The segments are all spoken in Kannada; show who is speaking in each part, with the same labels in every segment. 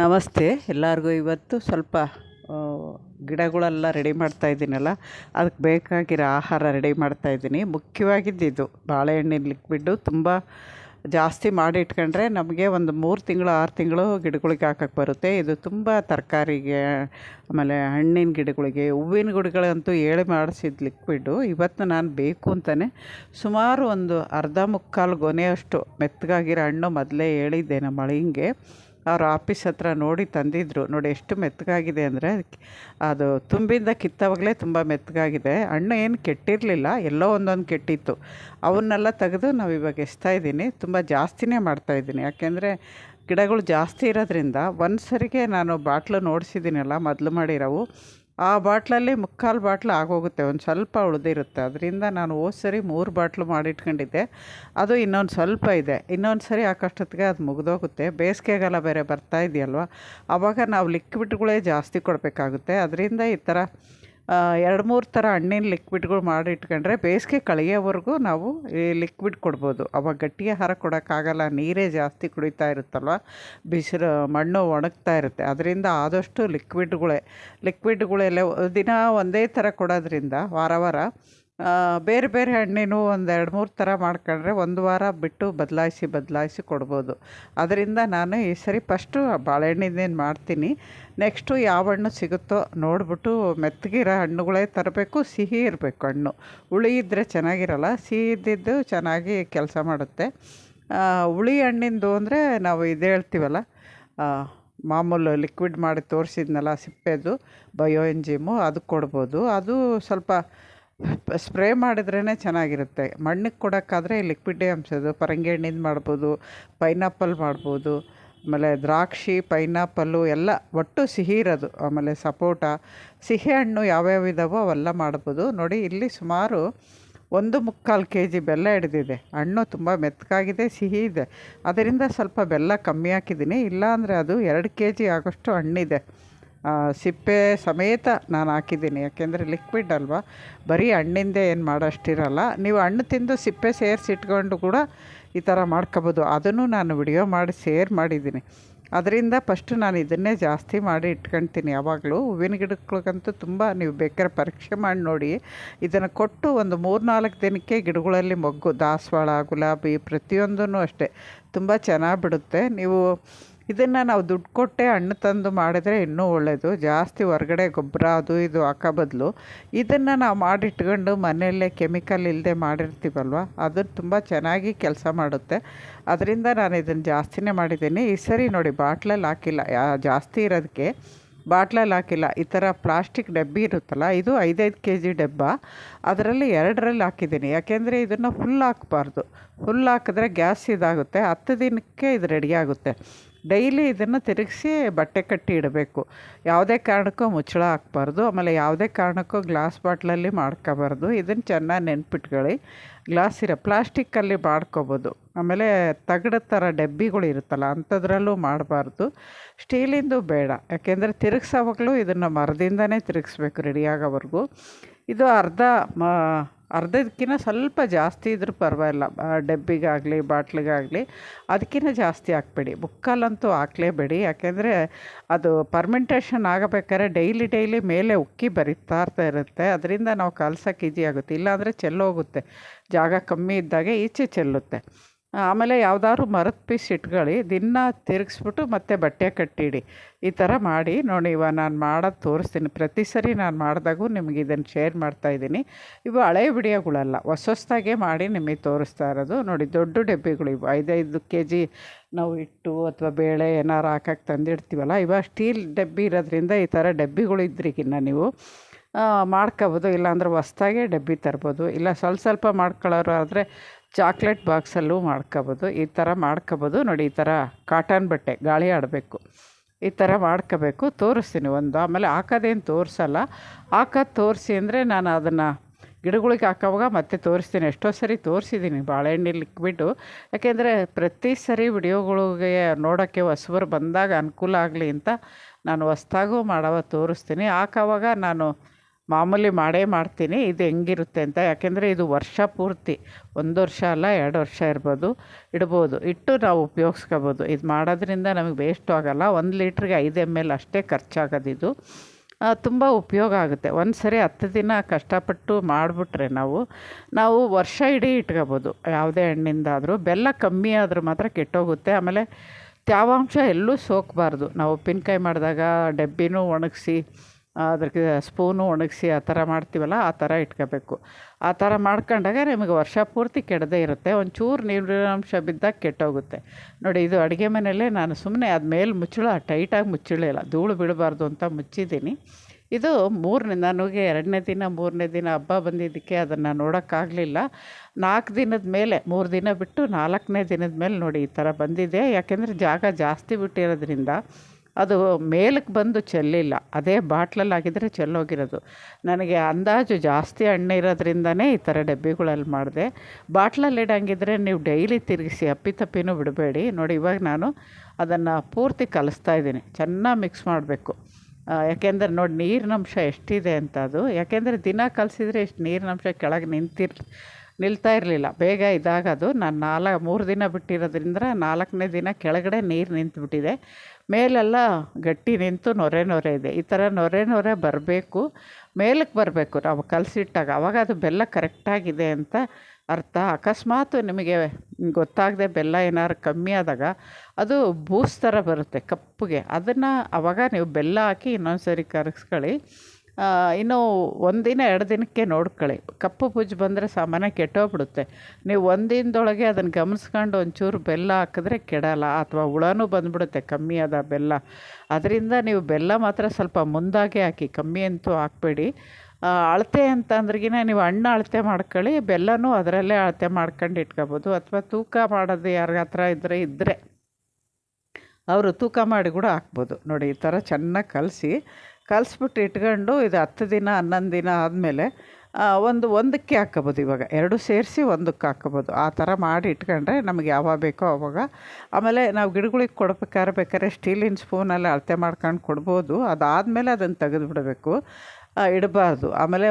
Speaker 1: ನಮಸ್ತೆ. ಎಲ್ಲರಿಗೂ ಇವತ್ತು ಸ್ವಲ್ಪ ಗಿಡಗಳೆಲ್ಲ ರೆಡಿ ಮಾಡ್ತಾ ಇದ್ದೀನಲ್ಲ, ಅದಕ್ಕೆ ಬೇಕಾಗಿರೋ ಆಹಾರ ರೆಡಿ ಮಾಡ್ತಾ ಇದ್ದೀನಿ. ಮುಖ್ಯವಾಗಿದ್ದಿದ್ದು ಬಾಳೆಹಣ್ಣಿನ ಲಿಕ್ವಿಡ್ಡು ತುಂಬ ಜಾಸ್ತಿ ಮಾಡಿ ಇಟ್ಕೊಂಡ್ರೆ ನಮಗೆ ಒಂದು ಮೂರು ತಿಂಗಳು, ಆರು ತಿಂಗಳು ಗಿಡಗಳಿಗೆ ಹಾಕಕ್ಕೆ ಬರುತ್ತೆ. ಇದು ತುಂಬ ತರಕಾರಿಗೆ, ಆಮೇಲೆ ಹಣ್ಣಿನ ಗಿಡಗಳಿಗೆ, ಹೂವಿನ ಗಿಡಗಳಂತೂ ಹೇಳಿ ಮಾಡಿಸಿದ ಲಿಕ್ವಿಡ್ಡು ಇವತ್ತು ನಾನು ಬೇಕು ಅಂತಲೇ ಸುಮಾರು ಒಂದು ಅರ್ಧ ಮುಕ್ಕಾಲು ಗೊನೆಯಷ್ಟು ಮೆತ್ತಗಾಗಿರೋ ಹಣ್ಣು ಮೊದಲೇ ಹೇಳಿದ್ದೆ ನಮ್ಮ ಅಳಿಂಗೆ. ಅವ್ರ ಆಫೀಸ್ ಹತ್ರ ನೋಡಿ ತಂದಿದ್ದರು ನೋಡಿ ಎಷ್ಟು ಮೆತ್ತಗಾಗಿದೆ ಅಂದರೆ ಅದು ತುಂಬಿಂದ ಕಿತ್ತವಾಗಲೇ ತುಂಬ ಮೆತ್ತಗಾಗಿದೆ. ಹಣ್ಣು ಏನು ಕೆಟ್ಟಿರಲಿಲ್ಲ. ಎಲ್ಲೋ ಒಂದೊಂದು ಕೆಟ್ಟಿತ್ತು. ಅವನ್ನೆಲ್ಲ ತೆಗೆದು ನಾವು ಇವಾಗ ಎಸ್ತಾ ಇದ್ದೀನಿ. ತುಂಬ ಜಾಸ್ತಿನೇ ಮಾಡ್ತಾಯಿದ್ದೀನಿ ಯಾಕೆಂದರೆ ಗಿಡಗಳು ಜಾಸ್ತಿ ಇರೋದ್ರಿಂದ ಒಂದು ಸರಿಗೆ ನಾನು ಬಾಟ್ಲು ನೋಡಿಸಿದ್ದೀನಲ್ಲ, ಮೊದಲು ಮಾಡಿರೋವು. ಆ ಬಾಟ್ಲಲ್ಲಿ ಮುಕ್ಕಾಲು ಬಾಟ್ಲು ಆಗೋಗುತ್ತೆ, ಒಂದು ಸ್ವಲ್ಪ ಉಳಿದಿರುತ್ತೆ. ಅದರಿಂದ ನಾನು ಹೋದ ಸರಿ ಮೂರು ಬಾಟ್ಲು ಮಾಡಿಟ್ಕೊಂಡಿದ್ದೆ. ಅದು ಇನ್ನೊಂದು ಸ್ವಲ್ಪ ಇದೆ. ಇನ್ನೊಂದು ಸರಿ ಆಕಷ್ಟೊತ್ತಿಗೆ ಅದು ಮುಗಿದೋಗುತ್ತೆ. ಬೇಸಿಗೆಗಾಲ ಬೇರೆ ಬರ್ತಾ ಇದೆಯಲ್ವ? ಆವಾಗ ನಾವು ಲಿಕ್ವಿಡ್ಗಳೇ ಜಾಸ್ತಿ ಕೊಡಬೇಕಾಗುತ್ತೆ. ಅದರಿಂದ ಈ ಥರ ಎರಡು ಮೂರು ಥರ ಹಣ್ಣಿನ ಲಿಕ್ವಿಡ್ಗಳು ಮಾಡಿ ಇಟ್ಕೊಂಡ್ರೆ ಬೇಸಿಗೆ ಕಳೆಯೋವರೆಗೂ ನಾವು ಈ ಲಿಕ್ವಿಡ್ ಕೊಡ್ಬೋದು. ಅವಾಗ ಗಟ್ಟಿ ಆಹಾರ ಕೊಡೋಕ್ಕಾಗಲ್ಲ ನೀರೇ ಜಾಸ್ತಿ ಕುಡಿತಾ ಇರುತ್ತಲ್ವ? ಬಿಸಿಲು ಮಣ್ಣು ಒಣಗ್ತಾ ಇರುತ್ತೆ. ಅದರಿಂದ ಆದಷ್ಟು ಲಿಕ್ವಿಡ್ಗಳೇ ಲಿಕ್ವಿಡ್ಗಳೆಲ್ಲ ದಿನ ಒಂದೇ ಥರ ಕೊಡೋದ್ರಿಂದ ವಾರ ವಾರ ಬೇರೆ ಬೇರೆ ಹಣ್ಣಿನೂ ಒಂದು ಎರಡು ಮೂರು ಥರ ಮಾಡ್ಕೊಂಡ್ರೆ ಒಂದು ವಾರ ಬಿಟ್ಟು ಬದಲಾಯಿಸಿ ಬದಲಾಯಿಸಿ ಕೊಡ್ಬೋದು. ಅದರಿಂದ ನಾನು ಈ ಸರಿ ಫಸ್ಟು ಬಾಳೆಹಣ್ಣಿಂದೇನು ಮಾಡ್ತೀನಿ ನೆಕ್ಸ್ಟು ಯಾವ ಹಣ್ಣು ಸಿಗುತ್ತೋ ನೋಡಿಬಿಟ್ಟು ಮೆತ್ತಗಿರೋ ಹಣ್ಣುಗಳೇ ತರಬೇಕು, ಸಿಹಿ ಇರಬೇಕು ಹಣ್ಣು. ಹುಳಿ ಇದ್ದರೆ ಚೆನ್ನಾಗಿರಲ್ಲ, ಸಿಹಿ ಇದ್ದಿದ್ದು ಚೆನ್ನಾಗಿ ಕೆಲಸ ಮಾಡುತ್ತೆ. ಹುಳಿ ಹಣ್ಣಿಂದು ಅಂದರೆ ನಾವು ಇದು ಹೇಳ್ತೀವಲ್ಲ ಮಾಮೂಲು ಲಿಕ್ವಿಡ್ ಮಾಡಿ ತೋರಿಸಿದ್ನಲ್ಲ ಸಿಪ್ಪೆದು ಬಯೋ ಎಂಜಿಮು ಅದು ಕೊಡ್ಬೋದು. ಅದು ಸ್ವಲ್ಪ ಸ್ಪ್ರೇ ಮಾಡಿದ್ರೇ ಚೆನ್ನಾಗಿರುತ್ತೆ. ಮಣ್ಣಿಗೆ ಕೊಡೋಕ್ಕಾದ್ರೆ ಲಿಕ್ವಿಡ್ಡೇ ಅಂಶದು ಪರಂಗಿ ಹಣ್ಣಿಂದ ಮಾಡ್ಬೋದು, ಪೈನಾಪಲ್ ಮಾಡ್ಬೋದು, ಆಮೇಲೆ ದ್ರಾಕ್ಷಿ, ಪೈನಾಪಲ್ಲು ಎಲ್ಲ ಒಟ್ಟು ಸಿಹಿ ಇರೋದು. ಆಮೇಲೆ ಸಪೋಟ, ಸಿಹಿ ಹಣ್ಣು ಯಾವ್ಯಾವ ಇದಾವೋ ಅವೆಲ್ಲ ಮಾಡ್ಬೋದು. ನೋಡಿ, ಇಲ್ಲಿ ಸುಮಾರು ಒಂದು ಮುಕ್ಕಾಲು ಕೆ ಜಿ ಬೆಲ್ಲ ಹಿಡಿದಿದೆ. ಹಣ್ಣು ತುಂಬ ಮೆತ್ತಗಾಗಿದೆ ಸಿಹಿ ಇದೆ. ಅದರಿಂದ ಸ್ವಲ್ಪ ಬೆಲ್ಲ ಕಮ್ಮಿ ಹಾಕಿದ್ದೀನಿ. ಇಲ್ಲಾಂದರೆ ಅದು ಎರಡು ಕೆ ಜಿ ಆಗೋಷ್ಟು ಹಣ್ಣಿದೆ. ಸಿಪ್ಪೆ ಸಮೇತ ನಾನು ಹಾಕಿದ್ದೀನಿ. ಯಾಕೆಂದರೆ ಲಿಕ್ವಿಡ್ ಅಲ್ವಾ? ಬರೀ ಹಣ್ಣಿಂದೆ ಏನು ಮಾಡೋಷ್ಟಿರಲ್ಲ. ನೀವು ಹಣ್ಣು ತಿಂದು ಸಿಪ್ಪೆ ಸೇರಿಸಿ ಇಟ್ಕೊಂಡು ಕೂಡ ಈ ಥರ ಮಾಡ್ಕೋಬೋದು. ಅದನ್ನು ನಾನು ವಿಡಿಯೋ ಮಾಡಿ ಶೇರ್ ಮಾಡಿದ್ದೀನಿ. ಅದರಿಂದ ಫಸ್ಟು ನಾನು ಇದನ್ನೇ ಜಾಸ್ತಿ ಮಾಡಿ ಇಟ್ಕೊಳ್ತೀನಿ ಯಾವಾಗಲೂ. ಹೂವಿನ ಗಿಡಗಳಿಗಂತೂ ತುಂಬ ನೀವು ಬೇಕಾದ್ರೆ ಪರೀಕ್ಷೆ ಮಾಡಿ ನೋಡಿ. ಇದನ್ನು ಕೊಟ್ಟು ಒಂದು ಮೂರು ನಾಲ್ಕು ದಿನಕ್ಕೆ ಗಿಡಗಳಲ್ಲಿ ಮೊಗ್ಗು, ದಾಸವಾಳ, ಗುಲಾಬಿ ಪ್ರತಿಯೊಂದೂ ಅಷ್ಟೇ. ತುಂಬ ಚೆನ್ನಾಗಿ ಬಿಡುತ್ತೆ. ನೀವು ಇದನ್ನು ನಾವು ದುಡ್ಡು ಕೊಟ್ಟೆ ಹಣ್ಣು ತಂದು ಮಾಡಿದರೆ ಇನ್ನೂ ಒಳ್ಳೆಯದು ಜಾಸ್ತಿ ಹೊರಗಡೆ ಗೊಬ್ಬರ ಅದು ಇದು ಹಾಕೋ ಬದಲು ಇದನ್ನು ನಾವು ಮಾಡಿಟ್ಕೊಂಡು ಮನೆಯಲ್ಲೇ ಕೆಮಿಕಲ್ ಇಲ್ಲದೆ ಮಾಡಿರ್ತೀವಲ್ವ? ಅದು ತುಂಬ ಚೆನ್ನಾಗಿ ಕೆಲಸ ಮಾಡುತ್ತೆ. ಅದರಿಂದ ನಾನು ಇದನ್ನು ಜಾಸ್ತಿನೇ ಮಾಡಿದ್ದೀನಿ. ಈ ಸರಿ ನೋಡಿ ಬಾಟ್ಲಲ್ಲಿ ಹಾಕಿಲ್ಲ. ಯಾ, ಜಾಸ್ತಿ ಇರೋದಕ್ಕೆ ಬಾಟ್ಲಲ್ಲಿ ಹಾಕಿಲ್ಲ. ಈ ಥರ ಪ್ಲಾಸ್ಟಿಕ್ ಡಬ್ಬಿ ಇರುತ್ತಲ್ಲ, ಇದು ಐದೈದು ಕೆ ಜಿ ಡಬ್ಬ. ಅದರಲ್ಲಿ ಎರಡರಲ್ಲಿ ಹಾಕಿದ್ದೀನಿ. ಯಾಕೆಂದರೆ ಇದನ್ನು ಫುಲ್ ಹಾಕಬಾರ್ದು. ಫುಲ್ ಹಾಕಿದ್ರೆ ಗ್ಯಾಸ್ ಇದಾಗುತ್ತೆ. ಹತ್ತು ದಿನಕ್ಕೆ ಇದು ರೆಡಿ ಆಗುತ್ತೆ. ಡೈಲಿ ಇದನ್ನು ತಿರುಗಿಸಿ ಬಟ್ಟೆ ಕಟ್ಟಿ ಇಡಬೇಕು. ಯಾವುದೇ ಕಾರಣಕ್ಕೂ ಮುಚ್ಚಳ ಹಾಕ್ಬಾರ್ದು. ಆಮೇಲೆ ಯಾವುದೇ ಕಾರಣಕ್ಕೂ ಗ್ಲಾಸ್ ಬಾಟ್ಲಲ್ಲಿ ಮಾಡ್ಕೋಬಾರ್ದು. ಇದನ್ನು ಚೆನ್ನಾಗಿ ನೆನ್ಪಿಟ್ಕೊಳ್ಳಿ. ಗ್ಲಾಸ್ ಇರೋ ಪ್ಲಾಸ್ಟಿಕ್ಕಲ್ಲಿ ಮಾಡ್ಕೋಬೋದು. ಆಮೇಲೆ ತಗಡ ಥರ ಡಬ್ಬಿಗಳು ಇರುತ್ತಲ್ಲ, ಅಂಥದ್ರಲ್ಲೂ ಮಾಡಬಾರ್ದು. ಸ್ಟೀಲಿಂದು ಬೇಡ. ಯಾಕೆಂದರೆ ತಿರುಗ್ಸೋವಾಗಲೂ ಇದನ್ನು ಮರದಿಂದನೇ ತಿರುಗಿಸ್ಬೇಕು ರೆಡಿಯಾಗೋವರೆಗೂ. ಇದು ಅರ್ಧ, ಮ ಅರ್ಧದಕ್ಕಿಂತ ಸ್ವಲ್ಪ ಜಾಸ್ತಿ ಇದ್ರೂ ಪರವಾಗಿಲ್ಲ. ಡಬ್ಬಿಗಾಗಲಿ, ಬಾಟ್ಲಿಗಾಗಲಿ ಅದಕ್ಕಿಂತ ಜಾಸ್ತಿ ಹಾಕ್ಬೇಡಿ. ಮುಕ್ಕಾಲಂತೂ ಹಾಕ್ಲೇಬೇಡಿ. ಯಾಕೆಂದರೆ ಅದು ಪರ್ಮೆಂಟೇಷನ್ ಆಗಬೇಕಾದ್ರೆ ಡೈಲಿ ಡೈಲಿ ಮೇಲೆ ಉಕ್ಕಿ ಬರಿತಾ ಇರ್ತಾ ಇರುತ್ತೆ. ಅದರಿಂದ ನಾವು ಕಲ್ಸೋಕೆ ಈಜಿ ಆಗುತ್ತೆ ಇಲ್ಲಾಂದರೆ ಚೆಲ್ಲೋಗುತ್ತೆ. ಜಾಗ ಕಮ್ಮಿ ಇದ್ದಾಗೆ ಈಚೆ ಚೆಲ್ಲುತ್ತೆ. ಆಮೇಲೆ ಯಾವ್ದಾದ್ರು ಮರದ ಪೀಸ್ ಇಟ್ಕೊಳ್ಳಿ, ದಿನ ತಿರುಗಿಸ್ಬಿಟ್ಟು ಮತ್ತೆ ಬಟ್ಟೆ ಕಟ್ಟಿಡಿ. ಈ ಥರ ಮಾಡಿ ನೋಡಿ, ಇವಾಗ ನಾನು ಮಾಡೋದು ತೋರಿಸ್ತೀನಿ. ಪ್ರತಿ ಸರಿ ನಾನು ಮಾಡಿದಾಗೂ ನಿಮಗೆ ಇದನ್ನು ಶೇರ್ ಮಾಡ್ತಾಯಿದ್ದೀನಿ ಇವು ಹಳೆ ವಿಡಿಯೋಗಳಲ್ಲ ಹೊಸ ಹೊಸ್ದಾಗೆ ಮಾಡಿ ನಿಮಗೆ ತೋರಿಸ್ತಾ ಇರೋದು. ನೋಡಿ, ದೊಡ್ಡ ಡಬ್ಬಿಗಳು ಇವು. ಐದೈದು ಕೆ ಜಿ ನಾವು ಹಿಟ್ಟು ಅಥವಾ ಬೇಳೆ ಏನಾರು ಹಾಕಕ್ಕೆ ತಂದಿಡ್ತೀವಲ್ಲ, ಇವಾಗ ಸ್ಟೀಲ್ ಡಬ್ಬಿ ಇರೋದ್ರಿಂದ ಈ ಥರ ಡಬ್ಬಿಗಳು ಇದ್ರಿಗಿನ್ನ ನೀವು. ಮಾಡ್ಕೋಬೋದು. ಇಲ್ಲಾಂದ್ರೆ ಹೊಸ್ದಾಗೆ ಡಬ್ಬಿ ತರ್ಬೋದು. ಇಲ್ಲ, ಸ್ವಲ್ಪ ಸ್ವಲ್ಪ ಮಾಡ್ಕೊಳ್ಳೋರು ಆದರೆ ಚಾಕ್ಲೇಟ್ ಬಾಕ್ಸಲ್ಲೂ ಮಾಡ್ಕೋಬೋದು. ಈ ಥರ ಮಾಡ್ಕೋಬೋದು. ನೋಡಿ, ಈ ಥರ ಕಾಟನ್ ಬಟ್ಟೆ, ಗಾಳಿ ಆಡಬೇಕು. ಈ ಥರ ಮಾಡ್ಕೋಬೇಕು. ತೋರಿಸ್ತೀನಿ ಒಂದು. ಆಮೇಲೆ ಹಾಕೋದೇನು ತೋರಿಸಲ್ಲ. ಹಾಕೋದು ತೋರಿಸಿ ಅಂದರೆ ನಾನು ಅದನ್ನು ಗಿಡಗಳಿಗೆ ಹಾಕೋವಾಗ ಮತ್ತೆ ತೋರಿಸ್ತೀನಿ. ಎಷ್ಟೋ ಸರಿ ತೋರಿಸಿದ್ದೀನಿ ಬಾಳೆಹಣ್ಣು ಲಿಕ್ಬಿಟ್ಟು ಯಾಕೆಂದರೆ ಪ್ರತಿ ಸರಿ ವಿಡಿಯೋಗಳಿಗೆ ನೋಡೋಕ್ಕೆ ಹೊಸಬರು ಬಂದಾಗ ಅನುಕೂಲ ಆಗಲಿ ಅಂತ ನಾನು ಹೊಸ್ದಾಗೂ ಮಾಡವ ತೋರಿಸ್ತೀನಿ. ಹಾಕೋವಾಗ ನಾನು ಮಾಮೂಲಿ ಮಾಡೇ ಮಾಡ್ತೀನಿ, ಇದು ಹೆಂಗಿರುತ್ತೆ ಅಂತ. ಯಾಕೆಂದರೆ ಇದು ವರ್ಷ ಪೂರ್ತಿ, ಒಂದು ವರ್ಷ ಅಲ್ಲ, ಎರಡು ವರ್ಷ ಇರ್ಬೋದು, ಇಡ್ಬೋದು. ಇಟ್ಟು ನಾವು ಉಪಯೋಗಿಸ್ಕೋಬೋದು. ಇದು ಮಾಡೋದ್ರಿಂದ ನಮಗೆ ವೇಸ್ಟು ಆಗೋಲ್ಲ. ಒಂದು ಲೀಟ್ರಿಗೆ ಐದು ಎಂ ಎಲ್ ಅಷ್ಟೇ ಖರ್ಚಾಗೋದು ಇದು. ತುಂಬ ಉಪಯೋಗ ಆಗುತ್ತೆ. ಒಂದು ಸರಿ ಹತ್ತು ದಿನ ಕಷ್ಟಪಟ್ಟು ಮಾಡಿಬಿಟ್ರೆ ನಾವು ನಾವು ವರ್ಷ ಇಡೀ ಇಟ್ಕೋಬೋದು. ಯಾವುದೇ ಹಣ್ಣಿಂದಾದರೂ, ಬೆಲ್ಲ ಕಮ್ಮಿ ಆದರೂ ಮಾತ್ರ ಕೆಟ್ಟೋಗುತ್ತೆ. ಆಮೇಲೆ ತ್ಯಾವಾಂಶ ಎಲ್ಲೂ ಸೋಕಬಾರ್ದು. ನಾವು ಉಪ್ಪಿನಕಾಯಿ ಮಾಡಿದಾಗ ಡಬ್ಬಿನೂ ಒಣಗಿಸಿ ಅದಕ್ಕೆ ಸ್ಪೂನು ಒಣಗಿಸಿ ಆ ಥರ ಮಾಡ್ತೀವಲ್ಲ, ಆ ಥರ ಇಟ್ಕೋಬೇಕು. ಆ ಥರ ಮಾಡ್ಕೊಂಡಾಗ ನಿಮಗೆ ವರ್ಷ ಪೂರ್ತಿ ಕೆಡದೇ ಇರುತ್ತೆ, ಒಂಚೂರು ನೀರಿನಾಂಶ ಬಿದ್ದಾಗ ಕೆಟ್ಟೋಗುತ್ತೆ. ನೋಡಿ, ಇದು ಅಡುಗೆ ಮನೆಯಲ್ಲೇ ನಾನು ಸುಮ್ಮನೆ ಅದು ಮೇಲೆ ಮುಚ್ಚಳ, ಟೈಟಾಗಿ ಮುಚ್ಚಳಿಲ್ಲ ಧೂಳು ಬಿಡಬಾರ್ದು ಅಂತ ಮುಚ್ಚಿದ್ದೀನಿ. ಇದು ಮೂರನೇ ನನಗೆ ಎರಡನೇ ದಿನ, ಮೂರನೇ ದಿನ ಹಬ್ಬ ಬಂದಿದ್ದಕ್ಕೆ ಅದನ್ನು ನೋಡೋಕ್ಕಾಗಲಿಲ್ಲ. ನಾಲ್ಕು ದಿನದ ಮೇಲೆ, ಮೂರು ದಿನ ಬಿಟ್ಟು ನಾಲ್ಕನೇ ದಿನದ ಮೇಲೆ ನೋಡಿ ಈ ಥರ ಬಂದಿದೆ. ಯಾಕೆಂದರೆ ಜಾಗ ಜಾಸ್ತಿ ಬಿಟ್ಟಿರೋದ್ರಿಂದ ಅದು ಮೇಲಕ್ಕೆ ಬಂದು ಚೆಲ್ಲಿಲ್ಲ. ಅದೇ ಬಾಟ್ಲಲ್ಲಿ ಆಗಿದ್ದರೆ ಚೆಲ್ಲೋಗಿರೋದು. ನನಗೆ ಅಂದಾಜು ಜಾಸ್ತಿ ಹಣ್ಣು ಇರೋದ್ರಿಂದನೇ ಈ ಥರ ಡಬ್ಬಿಗಳಲ್ಲಿ ಮಾಡಿದೆ. ಬಾಟ್ಲಲ್ಲಿ ಇಡಂಗಿದ್ರೆ ನೀವು ಡೈಲಿ ತಿರುಗಿಸಿ ಅಪ್ಪಿತಪ್ಪಿನೂ ಬಿಡಬೇಡಿ. ನೋಡಿ, ಇವಾಗ ನಾನು ಅದನ್ನು ಪೂರ್ತಿ ಕಲಿಸ್ತಾ ಇದ್ದೀನಿ. ಚೆನ್ನಾಗಿ ಮಿಕ್ಸ್ ಮಾಡಬೇಕು. ಯಾಕೆಂದರೆ ನೋಡಿ, ನೀರಿನಂಶ ಎಷ್ಟಿದೆ ಅಂತ ಅದು. ಯಾಕೆಂದರೆ ದಿನ ಕಲಸಿದ್ರೆ ಇಷ್ಟು ನೀರಿನಂಶ ಕೆಳಗೆ ನಿಂತಿರ್, ನಿಲ್ತಾ ಇರಲಿಲ್ಲ. ಬೇಗ ಇದಾಗೋದು. ನಾನು ನಾಲ್ಕು, ಮೂರು ದಿನ ಬಿಟ್ಟಿರೋದ್ರಿಂದ ನಾಲ್ಕನೇ ದಿನ ಕೆಳಗಡೆ ನೀರು ನಿಂತುಬಿಟ್ಟಿದೆ. ಮೇಲೆಲ್ಲ ಗಟ್ಟಿ ನಿಂತು ನೊರೆ ನೊರೆ ಇದೆ. ಈ ಥರ ನೊರೆ ನೊರೆ ಬರಬೇಕು. ಮೇಲಕ್ಕೆ ಬರಬೇಕು ನಾವು ಕಲಸಿಟ್ಟಾಗ. ಅವಾಗ ಅದು ಬೆಲ್ಲ ಕರೆಕ್ಟಾಗಿದೆ ಅಂತ ಅರ್ಥ. ಅಕಸ್ಮಾತ್ ನಿಮಗೆ ಗೊತ್ತಾಗದೆ ಬೆಲ್ಲ ಏನಾದ್ರು ಕಮ್ಮಿ ಆದಾಗ ಅದು ಬೂಸ್ ಥರ ಬರುತ್ತೆ ಕಪ್ಪಗೆ. ಅದನ್ನು ಆವಾಗ ನೀವು ಬೆಲ್ಲ ಹಾಕಿ ಇನ್ನೊಂದು ಸರಿ ಕರಗಿಸ್ಕೊಳ್ಳಿ ಇನ್ನೂ ಒಂದಿನ ಎರಡು ದಿನಕ್ಕೆ ನೋಡ್ಕೊಳ್ಳಿ. ಕಪ್ಪು ಬುಜ್ಜು ಬಂದರೆ ಸಾಮಾನ್ಯ ಕೆಟ್ಟೋಗ್ಬಿಡುತ್ತೆ. ನೀವು ಒಂದಿನದೊಳಗೆ ಅದನ್ನು ಗಮನಿಸ್ಕೊಂಡು ಒಂಚೂರು ಬೆಲ್ಲ ಹಾಕಿದ್ರೆ ಕೆಡಲ್ಲ, ಅಥವಾ ಹುಳನೂ ಬಂದುಬಿಡುತ್ತೆ ಕಮ್ಮಿ ಆದ ಬೆಲ್ಲ. ಅದರಿಂದ ನೀವು ಬೆಲ್ಲ ಮಾತ್ರ ಸ್ವಲ್ಪ ಮುಂದಾಗೆ ಹಾಕಿ, ಕಮ್ಮಿ ಅಂತೂ ಹಾಕ್ಬೇಡಿ. ಅಳತೆ ಅಂತ ಅಂದ್ರಗಿನ ನೀವು ಹಣ್ಣು ಅಳತೆ ಮಾಡ್ಕೊಳ್ಳಿ, ಬೆಲ್ಲನೂ ಅದರಲ್ಲೇ ಅಳತೆ ಮಾಡ್ಕೊಂಡು ಇಟ್ಕೋಬೋದು. ಅಥವಾ ತೂಕ ಮಾಡೋದು ಯಾರ ಹತ್ರ ಇದ್ದರೆ ಇದ್ದರೆ ಅವರು ತೂಕ ಮಾಡಿ ಕೂಡ ಹಾಕ್ಬೋದು. ನೋಡಿ, ಈ ಥರ ಚೆನ್ನಾಗಿ ಕಲಸಿ ಕಲಿಸ್ಬಿಟ್ಟು ಇಟ್ಕೊಂಡು ಇದು ಹತ್ತು ದಿನ, ಹನ್ನೊಂದು ದಿನ ಆದಮೇಲೆ ಒಂದು ಒಂದಕ್ಕೆ ಹಾಕ್ಕೋಬೋದು ಇವಾಗ. ಎರಡು ಸೇರಿಸಿ ಒಂದಕ್ಕೆ ಹಾಕ್ಕೋಬೋದು ಆ ಥರ ಮಾಡಿ ಇಟ್ಕೊಂಡ್ರೆ ನಮಗೆ ಯಾವಾಗ ಬೇಕೋ ಅವಾಗ. ಆಮೇಲೆ ನಾವು ಗಿಡಗಳಿಗೆ ಕೊಡ್ಬೇಕಾದ್ರೆ ಬೇಕಾದ್ರೆ ಸ್ಟೀಲಿನ ಸ್ಪೂನಲ್ಲಿ ಅಳತೆ ಮಾಡ್ಕೊಂಡು ಕೊಡ್ಬೋದು. ಅದಾದಮೇಲೆ ಅದನ್ನು ತೆಗೆದು ಬಿಡಬೇಕು ಇಡಬಾರ್ದು. ಆಮೇಲೆ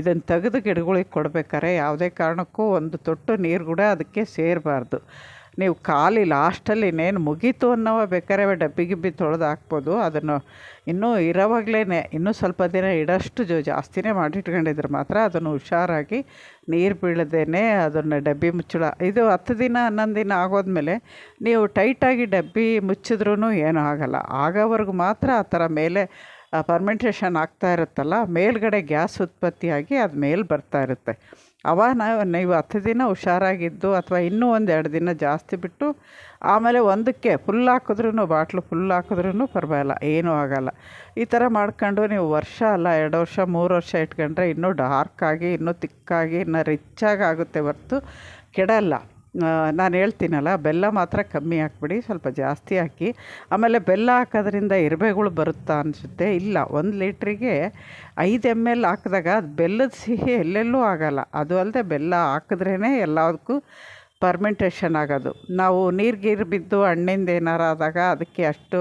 Speaker 1: ಇದನ್ನು ತೆಗೆದು ಗಿಡಗಳಿಗೆ ಕೊಡ್ಬೇಕಾದ್ರೆ ಯಾವುದೇ ಕಾರಣಕ್ಕೂ ಒಂದು ತೊಟ್ಟು ನೀರು ಕೂಡ ಅದಕ್ಕೆ ಸೇರಬಾರ್ದು. ನೀವು ಖಾಲಿ ಲಾಸ್ಟಲ್ಲಿ ಇನ್ನೇನು ಮುಗೀತು ಅನ್ನೋವ ಬೇಕಾದ್ರೆ ಡಬ್ಬಿ ಗಿಬ್ಬಿ ತೊಳೆದು ಹಾಕ್ಬೋದು. ಅದನ್ನು ಇನ್ನೂ ಇರೋವಾಗಲೇ ಇನ್ನೂ ಸ್ವಲ್ಪ ದಿನ ಇಡಷ್ಟು ಜೊ, ಜಾಸ್ತಿನೇ ಮಾಡಿಟ್ಕೊಂಡಿದ್ರೆ ಮಾತ್ರ ಅದನ್ನು ಹುಷಾರಾಗಿ ನೀರು ಬೀಳದೇನೆ ಅದನ್ನು ಡಬ್ಬಿ ಮುಚ್ಚಳ. ಇದು ಹತ್ತು ದಿನ, ಹನ್ನೊಂದು ದಿನ ಆಗೋದ್ಮೇಲೆ ನೀವು ಟೈಟಾಗಿ ಡಬ್ಬಿ ಮುಚ್ಚಿದ್ರೂ ಏನೂ ಆಗಲ್ಲ. ಆಗೋವರೆಗೂ ಮಾತ್ರ ಆ ಥರ ಮೇಲೆ ಪರ್ಮೆಂಟೇಷನ್ ಆಗ್ತಾ ಇರುತ್ತಲ್ಲ, ಮೇಲ್ಗಡೆ ಗ್ಯಾಸ್ ಉತ್ಪತ್ತಿಯಾಗಿ ಅದು ಮೇಲೆ ಬರ್ತಾ ಇರುತ್ತೆ. ಅವಾಗ ನಾವು ನೀವು ಹತ್ತು ದಿನ ಹುಷಾರಾಗಿದ್ದು ಅಥವಾ ಇನ್ನೂ ಒಂದು ಎರಡು ದಿನ ಜಾಸ್ತಿ ಬಿಟ್ಟು ಆಮೇಲೆ ಒಂದಕ್ಕೆ ಫುಲ್ ಹಾಕಿದ್ರೂ ಬಾಟ್ಲು ಫುಲ್ ಹಾಕಿದ್ರೂ ಪರವಾಗಿಲ್ಲ, ಏನೂ ಆಗೋಲ್ಲ. ಈ ಥರ ಮಾಡ್ಕೊಂಡು ನೀವು ವರ್ಷ ಅಲ್ಲ, ಎರಡು ವರ್ಷ, ಮೂರು ವರ್ಷ ಇಟ್ಕೊಂಡ್ರೆ ಇನ್ನೂ ಡಾರ್ಕಾಗಿ ಇನ್ನೂ ತಿಕ್ಕಾಗಿ ಇನ್ನೂ ರಿಚ್ಚಾಗಿ ಆಗುತ್ತೆ ಹೊರ್ತು ಕೆಡಲ್ಲ. ನಾನು ಹೇಳ್ತೀನಲ್ಲ, ಬೆಲ್ಲ ಮಾತ್ರ ಕಮ್ಮಿ ಹಾಕ್ಬಿಡಿ, ಸ್ವಲ್ಪ ಜಾಸ್ತಿ ಹಾಕಿ. ಆಮೇಲೆ ಬೆಲ್ಲ ಹಾಕೋದ್ರಿಂದ ಇರುವೆಗಳು ಬರುತ್ತಾ ಅನಿಸುತ್ತೆ? ಇಲ್ಲ, ಒಂದು ಲೀಟ್ರಿಗೆ ಐದು ಎಂ ಎಲ್ ಹಾಕಿದಾಗ ಅದು ಬೆಲ್ಲದ ಸಿಹಿ ಎಲ್ಲೆಲ್ಲೂ ಆಗೋಲ್ಲ. ಅದು ಅಲ್ಲದೆ ಬೆಲ್ಲ ಹಾಕಿದ್ರೇ ಎಲ್ಲದಕ್ಕೂ ಪರ್ಮೆಂಟೇಷನ್ ಆಗೋದು. ನಾವು ನೀರು ಗೀರು ಬಿದ್ದು ಹಣ್ಣಿಂದ ಏನಾರು ಆದಾಗ ಅದಕ್ಕೆ ಅಷ್ಟು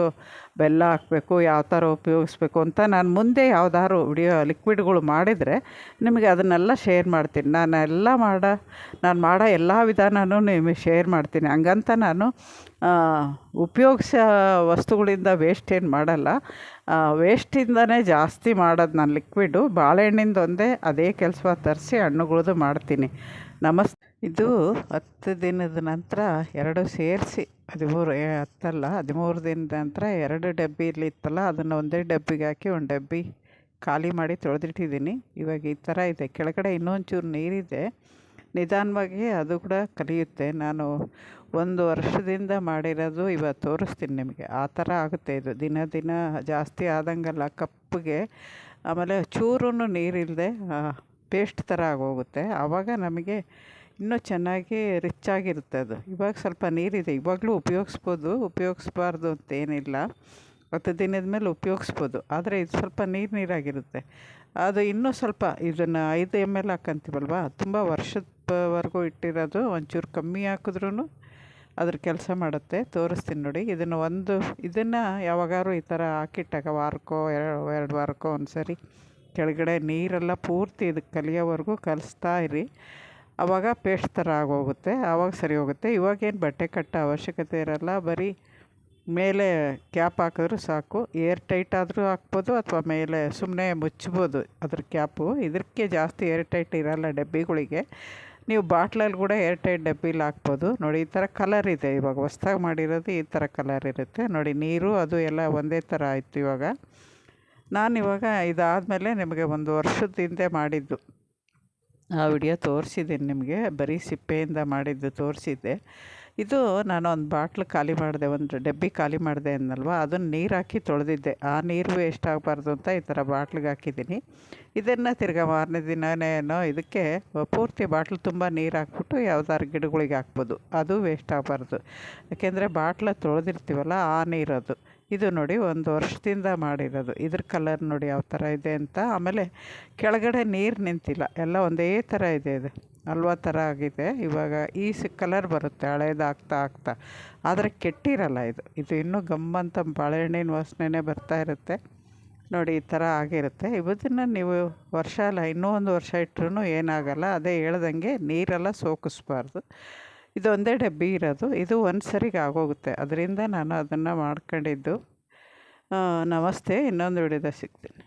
Speaker 1: ಬೆಲ್ಲ ಹಾಕಬೇಕು, ಯಾವ ಥರ ಉಪಯೋಗಿಸ್ಬೇಕು ಅಂತ ನಾನು ಮುಂದೆ ಯಾವ್ದಾದ್ರು ವಿಡಿಯೋ ಲಿಕ್ವಿಡ್ಗಳು ಮಾಡಿದರೆ ನಿಮಗೆ ಅದನ್ನೆಲ್ಲ ಶೇರ್ ಮಾಡ್ತೀನಿ. ನಾನು ಎಲ್ಲ ಮಾಡೋ, ನಾನು ಮಾಡೋ ಎಲ್ಲ ವಿಧಾನನೂ ನಿಮಗೆ ಶೇರ್ ಮಾಡ್ತೀನಿ. ಹಂಗಂತ ನಾನು ಉಪಯೋಗಿಸೋ ವಸ್ತುಗಳಿಂದ ವೇಸ್ಟ್ ಏನು ಮಾಡಲ್ಲ. ವೇಸ್ಟಿಂದನೇ ಜಾಸ್ತಿ ಮಾಡೋದು ನಾನು ಲಿಕ್ವಿಡು ಬಾಳೆಹಣ್ಣಿಂದ ಒಂದೇ ಅದೇ ಕೆಲಸ ತರಿಸಿ ಹಣ್ಣುಗಳದ್ದು ಮಾಡ್ತೀನಿ. ನಮಸ್ತೆ ಇದು ಹತ್ತು ದಿನದ ನಂತರ ಎರಡು ಸೇರಿಸಿ, ಹದಿಮೂರು ಹತ್ತಲ್ಲ, ಹದಿಮೂರು ದಿನದ ನಂತರ ಎರಡು ಡಬ್ಬಿ ಇತ್ತಲ್ಲ, ಅದನ್ನು ಒಂದೇ ಡಬ್ಬಿಗೆ ಹಾಕಿ ಒಂದು ಡಬ್ಬಿ ಖಾಲಿ ಮಾಡಿ ತೊಳೆದಿಟ್ಟಿದ್ದೀನಿ. ಇವಾಗ ಈ ಥರ ಇದೆ. ಕೆಳಗಡೆ ಇನ್ನೊಂಚೂರು ನೀರಿದೆ. ನಿಧಾನವಾಗಿ ಅದು ಕೂಡ ಕಲಿಯುತ್ತೆ. ನಾನು ಒಂದು ವರ್ಷದಿಂದ ಮಾಡಿರೋದು ಇವಾಗ ತೋರಿಸ್ತೀನಿ ನಿಮಗೆ. ಆ ಥರ ಆಗುತ್ತೆ ಇದು. ದಿನ ದಿನ ಜಾಸ್ತಿ ಆದಂಗಲ್ಲ ಕಪ್ಪಗೆ ಆಮೇಲೆ ಚೂರೂ ನೀರಿಲ್ಲದೆ ಪೇಸ್ಟ್ ಥರ ಆಗೋಗುತ್ತೆ. ಆವಾಗ ನಮಗೆ ಇನ್ನೂ ಚೆನ್ನಾಗಿ ರಿಚ್ ಆಗಿರುತ್ತೆ ಅದು. ಇವಾಗ ಸ್ವಲ್ಪ ನೀರಿದೆ. ಇವಾಗಲೂ ಉಪಯೋಗಿಸ್ಬೋದು. ಉಪಯೋಗಿಸ್ಬಾರ್ದು ಅಂತೇನಿಲ್ಲ ಹತ್ತು ದಿನದ ಮೇಲೆ ಉಪಯೋಗಿಸ್ಬೋದು. ಆದರೆ ಇದು ಸ್ವಲ್ಪ ನೀರು ನೀರಾಗಿರುತ್ತೆ. ಅದು ಇನ್ನೂ ಸ್ವಲ್ಪ ಇದನ್ನು ಐದು ಎಂ ಎಲ್ ಹಾಕಂತೀವಲ್ವಾ? ತುಂಬ ವರ್ಷದವರೆಗೂ ಇಟ್ಟಿರೋದು. ಒಂಚೂರು ಕಮ್ಮಿ ಹಾಕಿದ್ರೂ ಅದ್ರ ಕೆಲಸ ಮಾಡುತ್ತೆ. ತೋರಿಸ್ತೀನಿ ನೋಡಿ. ಇದನ್ನು ಒಂದು, ಇದನ್ನು ಯಾವಾಗಾದ್ರು ಈ ಥರ ಹಾಕಿಟ್ಟಾಗ ವಾರಕ್ಕೋ, ಎರಡು ಎರಡು ವಾರಕ್ಕೋ ಒಂದು ಸರಿ ಕೆಳಗಡೆ ನೀರೆಲ್ಲ ಪೂರ್ತಿ ಇದಕ್ಕೆ ಕಲಿಯೋವರೆಗೂ ಕಲಿಸ್ತಾ ಇರಿ. ಆವಾಗ ಪೇಸ್ಟ್ ಥರ ಆಗೋಗುತ್ತೆ ಆವಾಗ ಸರಿ ಹೋಗುತ್ತೆ. ಇವಾಗೇನು ಬಟ್ಟೆ ಕಟ್ಟೋ ಅವಶ್ಯಕತೆ ಇರಲ್ಲ, ಬರೀ ಮೇಲೆ ಕ್ಯಾಪ್ ಹಾಕಿದ್ರು ಸಾಕು, ಏರ್ ಟೈಟ್ ಆದರೂ ಹಾಕ್ಬೋದು ಅಥವಾ ಮೇಲೆ ಸುಮ್ಮನೆ ಮುಚ್ಬೋದು ಅದ್ರ ಕ್ಯಾಪು. ಇದಕ್ಕೆ ಜಾಸ್ತಿ ಏರ್ ಟೈಟ್ ಇರಲ್ಲ ಡಬ್ಬಿಗಳಿಗೆ. ನೀವು ಬಾಟ್ಲಲ್ಲಿ ಕೂಡ ಏರ್ ಟೈಟ್ ಡಬ್ಬಿಲಿ ಹಾಕ್ಬೋದು. ನೋಡಿ, ಈ ಥರ ಕಲರ್ ಇದೆ ಇವಾಗ. ಹೊಸ್ದಾಗಿ ಮಾಡಿರೋದು ಈ ಥರ ಕಲರ್ ಇರುತ್ತೆ. ನೋಡಿ, ನೀರು ಅದು ಎಲ್ಲ ಒಂದೇ ಥರ ಆಯಿತು ಇವಾಗ. ನಾನಿವಾಗ ಇದಾದಮೇಲೆ ನಿಮಗೆ ಒಂದು ವರ್ಷದ ಹಿಂದೆ ಮಾಡಿದ್ದು. ಆ ವಿಡಿಯೋ ತೋರಿಸಿದ್ದೀನಿ ನಿಮಗೆ. ಬರೀ ಸಿಪ್ಪೆಯಿಂದ ಮಾಡಿದ್ದು ತೋರಿಸಿದ್ದೆ. ಇದು ನಾನು ಒಂದು ಬಾಟ್ಲು ಖಾಲಿ ಮಾಡಿದೆ, ಒಂದು ಡಬ್ಬಿ ಖಾಲಿ ಮಾಡಿದೆ ಅನ್ನಲ್ವ? ಅದನ್ನು ನೀರು ಹಾಕಿ ತೊಳೆದಿದ್ದೆ. ಆ ನೀರು ವೇಸ್ಟ್ ಆಗಬಾರ್ದು ಅಂತ ಈ ಥರ ಬಾಟ್ಲಿಗೆ ಹಾಕಿದ್ದೀನಿ. ಇದನ್ನು ತಿರ್ಗಾ ಮಾರನೇ ದಿನವೇನೋ ಇದಕ್ಕೆ ಪೂರ್ತಿ ಬಾಟ್ಲು ತುಂಬ ನೀರು ಹಾಕ್ಬಿಟ್ಟು ಯಾವ್ದಾದ್ರು ಗಿಡಗಳಿಗೆ ಹಾಕ್ಬೋದು. ಅದು ವೇಸ್ಟ್ ಆಗಬಾರ್ದು. ಯಾಕೆಂದರೆ ಬಾಟ್ಲ ತೊಳೆದಿರ್ತೀವಲ್ಲ ಆ ನೀರದು ಇದು ನೋಡಿ ಒಂದು ವರ್ಷದಿಂದ ಮಾಡಿರೋದು. ಇದ್ರ ಕಲರ್ ನೋಡಿ ಯಾವ ಥರ ಇದೆ ಅಂತ. ಆಮೇಲೆ ಕೆಳಗಡೆ ನೀರು ನಿಂತಿಲ್ಲ. ಎಲ್ಲ ಒಂದೇ ಥರ ಇದೆ ಇದು. ಹಲ್ವಾ ಥರ ಆಗಿದೆ. ಇವಾಗ ಈ ಸಿ ಕಲರ್ ಬರುತ್ತೆ. ಹಳೇದು ಆಗ್ತಾ ಆದರೆ ಕೆಟ್ಟಿರಲ್ಲ ಇದು. ಇದು ಇನ್ನೂ ಗಮ್ಮಂತ ಬಾಳೆಹಣ್ಣಿನ ವಾಸನೆ ಬರ್ತಾ ಇರುತ್ತೆ. ನೋಡಿ ಈ ಥರ ಆಗಿರುತ್ತೆ. ಇವತ್ತನ್ನು ನೀವು ವರ್ಷ ಅಲ್ಲ, ಇನ್ನೂ ಒಂದು ವರ್ಷ ಇಟ್ಟರು ಏನಾಗಲ್ಲ. ಅದೇ ಹೇಳ್ದಂಗೆ ನೀರೆಲ್ಲ ಸೋಕಿಸ್ಬಾರ್ದು. ಇದು ಒಂದೇ ಡಬ್ಬಿ ಇರೋದು. ಇದು ಒಂದು ಸರಿಗೆ ಆಗೋಗುತ್ತೆ. ಅದರಿಂದ ನಾನು ಅದನ್ನು ಮಾಡ್ಕೊಂಡಿದ್ದು ನಮಸ್ತೆ. ಇನ್ನೊಂದು ವಿಡಿಯೋದಾಗ ಸಿಗ್ತೀನಿ.